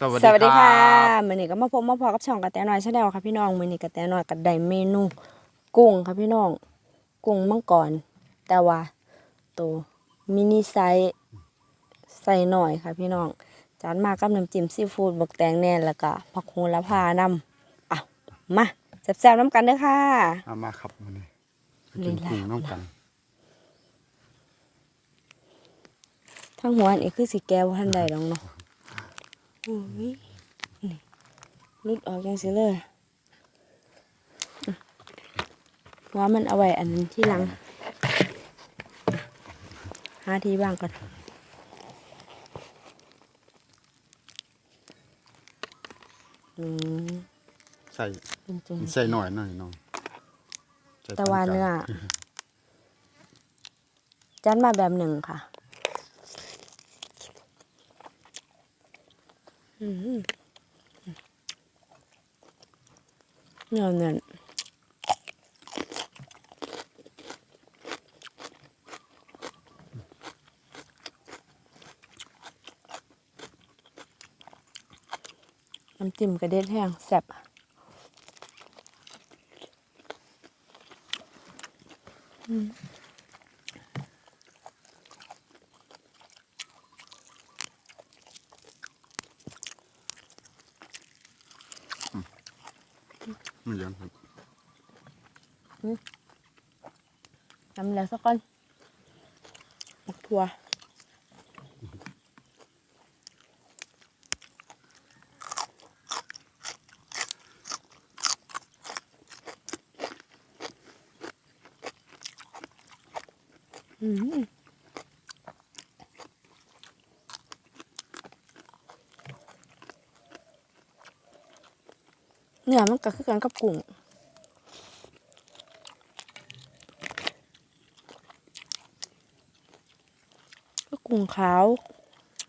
สวัสสวัสดีดีคค่ะรับมื้อนี้ก็มาพบมาพอกับช่องกระแตน้อยชาแนลค่ะพี่น้องมื้อนี้กระแตน้อยก็ได้เมนูกุ้งค่ะพี่น้อง กุ้งมังกรแต่ว่าตัวมินิไซส์ใส่หน่อยค่ะพี่น้อง จานมากับน้ำจิ้มซีฟู้ดบักแตงแน่แล้วก็ผักโหระพานำอะมาแซ่บๆน้ำกันเด้อค่ะเอามาครับวันนี้ไปลีกินลากุ้งน้องกันทั้งหัวอันนี้คือสีแก้วทันใดดองเนาะโอ้ย นี่รุดออกจังสิเลยอะหัวมันเอาไว้อันนั้นที่หลัง หาที่บ้างก่อนอืมใส่เป็นจริงใส่หน่อยหน่อยน้องใส่แต่ว่าปกลงเนื้อจัดมาแบบหนึ่งค่ะ อืม เนื้อเน่นน้ำจิ้มกระเด็ดแห้งแซ่บ ไมันยังครับทำแล้วสักก้อนบักถั่วอืม เนื้อมันก็คือกันกับกุ้งก็กุ้งขาว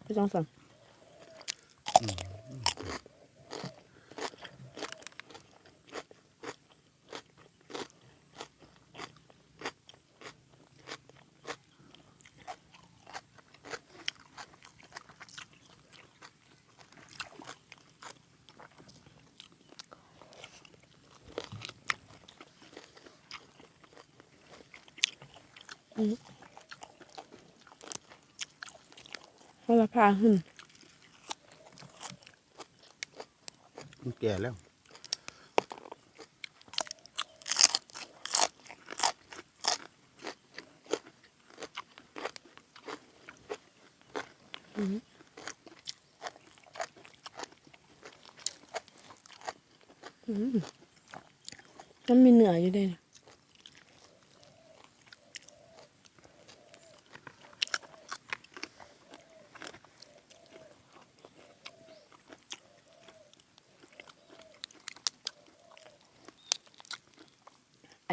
ไปลองสั่ง เพราะว่าพาหึ่มมันแก่แล้วมันมีเนื้ออยู่ด้วยนะ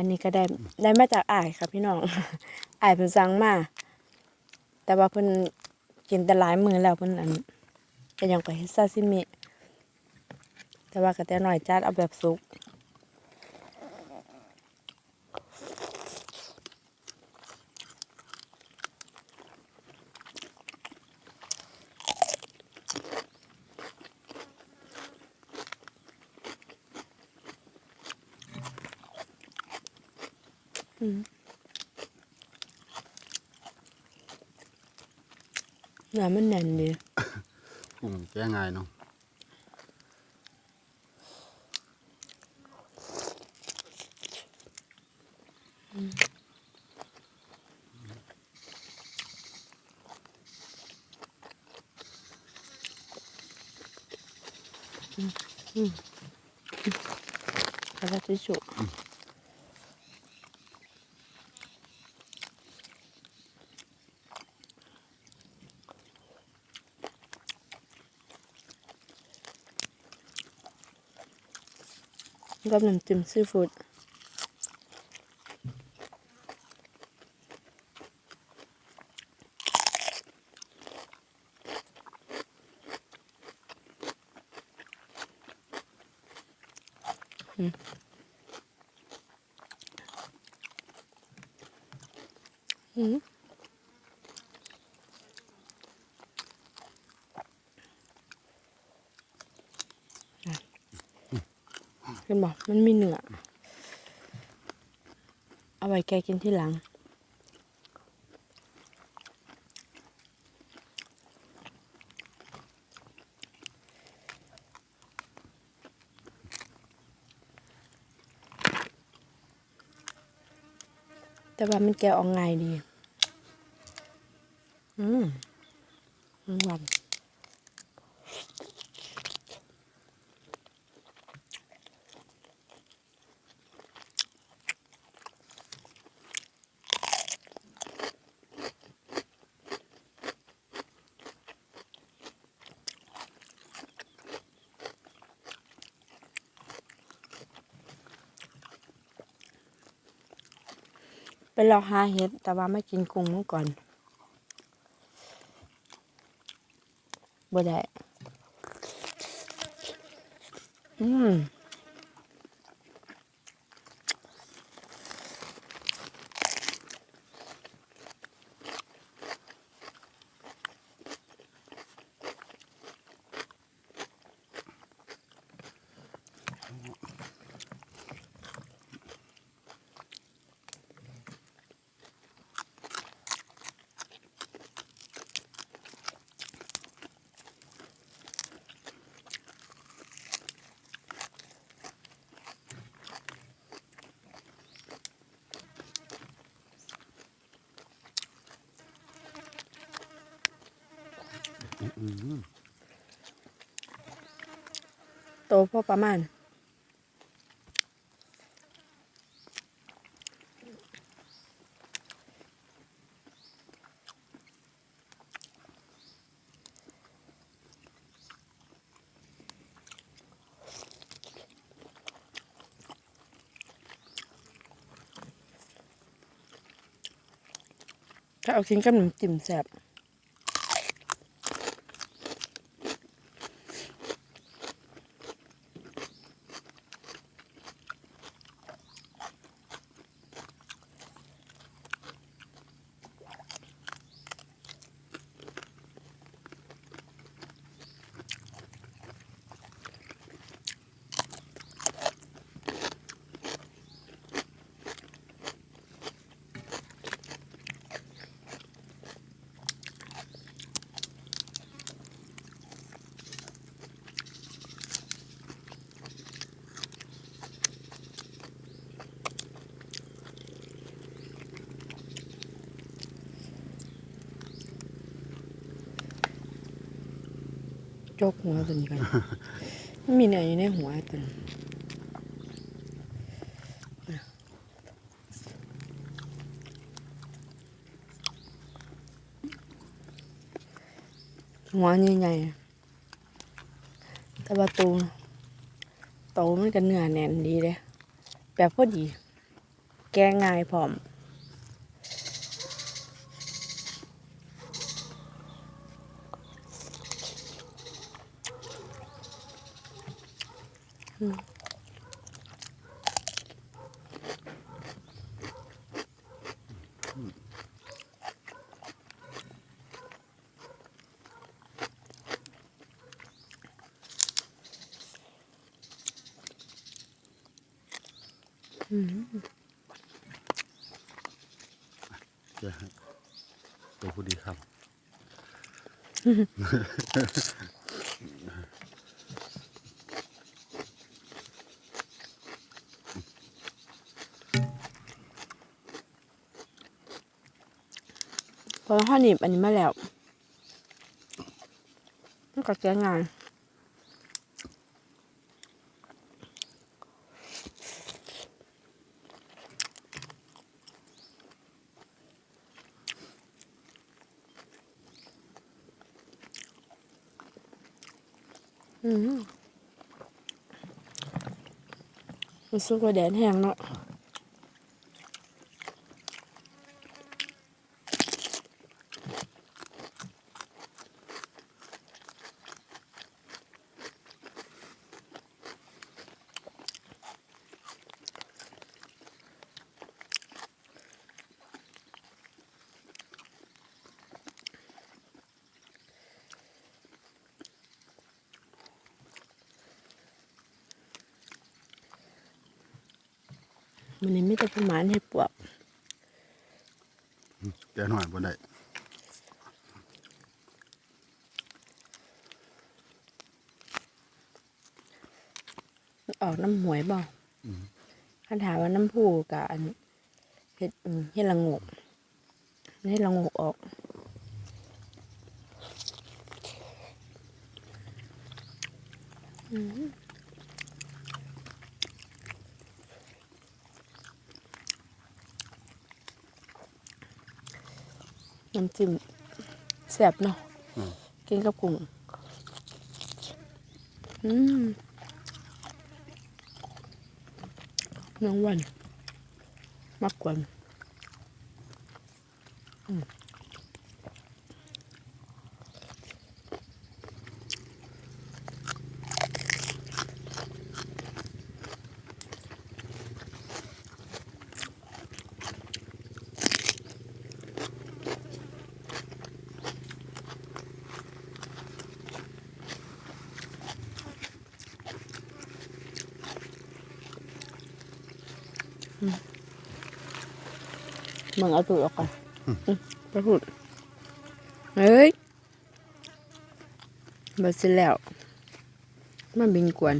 อันนี้ก็ได้ได้มาจากอ้ายค่ะพี่น้องอ้ายเพิ่นสั่งมาแต่ว่าเพิ่นกินแต่หลายมือแล้วเพิ่นอันก็ยังก็เฮ็ดซาซิมิแต่ว่าก็แต่น้อยจัดเอาแบบสุก เนื้อมันแน่นดีกุ้งแก่ง่ายเนาะแล้วก็ทิชชู่ กับน้ำจิ้มซีฟู้ดอืม เห็นบอกมันมีเนื้อเอาไว้แกกินที่หลัง แต่ว่ามันแกออกง่ายดี อืมหวาน ไปรอหาเห็ด แต่ว่าไม่กินกุ้งเมื่อก่อนบ่ได้อืม โตพอประมาณ ถ้าเอากินกับน้ำจิ้มแซ่บ จกหัวตัวนี้กันมันมีเนื้ออยู่ในหัวตัวนี้หัวใหญ่ๆแต่ว่าตูโตมันก็เนื้อแน่นดีเลยแบบพอดี แกงง่ายพร้อม แกะตัวพอดีครับพราะข้าวหนีบอันนี้มาแล้วมันก็แก้ง่าย มมันสุกกว่าแดดแห้งเนาะ มันนี้มีแต่ประมาณเห็ดปวกแกหน่อยบ่ได้ออกน้ำหวยบ่คันถามว่าน้ำผูกับอันเห็ดอืมเห็ดละโงกเห็ดละโงกออกอืม น้ำจิ้มแซ่บเนาะอืมกินกับกุ้งอืมน้องวันมากกว่า มึงเอาตูดออกก่อนอืมไปพูดเฮ้ยบาสิแล้ว มาบินกวน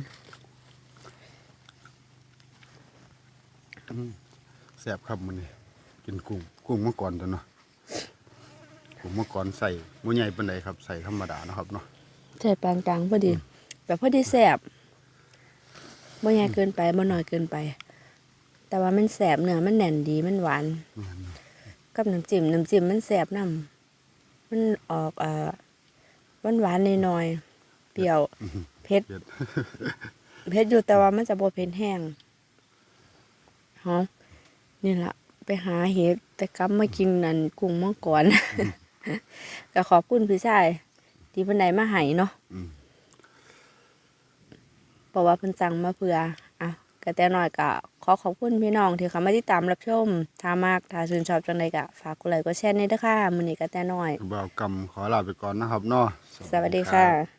แซบครับมื้อนี้กินกุ้งกุ้งเมังกรตัวเนาะกุ้งเมังกรใส่บ่ใหญ่ปานใดครับ ใส่ธรรมดานะครับเนาะใส่ปานกลางพอดี แบบพอดีแสบบ่ใหญ่เกินไปบ่น้อยเกินไป แต่ว่ามันแสบเนื้อมันแน่นดีมันหวานแม่นกับน้ำจิ้มน้ำจิ้มมันแสบน้ำมันออกเอ่อหวานหวานๆหน่อยๆเปรี้ยวเผ็ดเผ็ดเผ็ดอยู่แต่ว่ามันจะบ่เผ็ดแห้งฮะนี่ล่ะไปหาเห็ดแต่กลับมากินนั่นกุ้งมังกรก็ขอบคุณพี่ชายที่เพิ่นได้มาให้เนาะอืมเพราะว่าเพิ่นสั่งมาเพื่ออะก็แต่น้อยก็ข อขอบคุณพี่น้องที่เข้ามาติดตามรับชมถ้ามากถ้าชื่นชอบจังไดก็ฝากกดไลค์กดแชร์ในเด้อค่ะมื้อนี้ก็แต่น้อยบ่าวกำขอลาไปก่อนนะครับเนาะสวัสดีรับค่ะ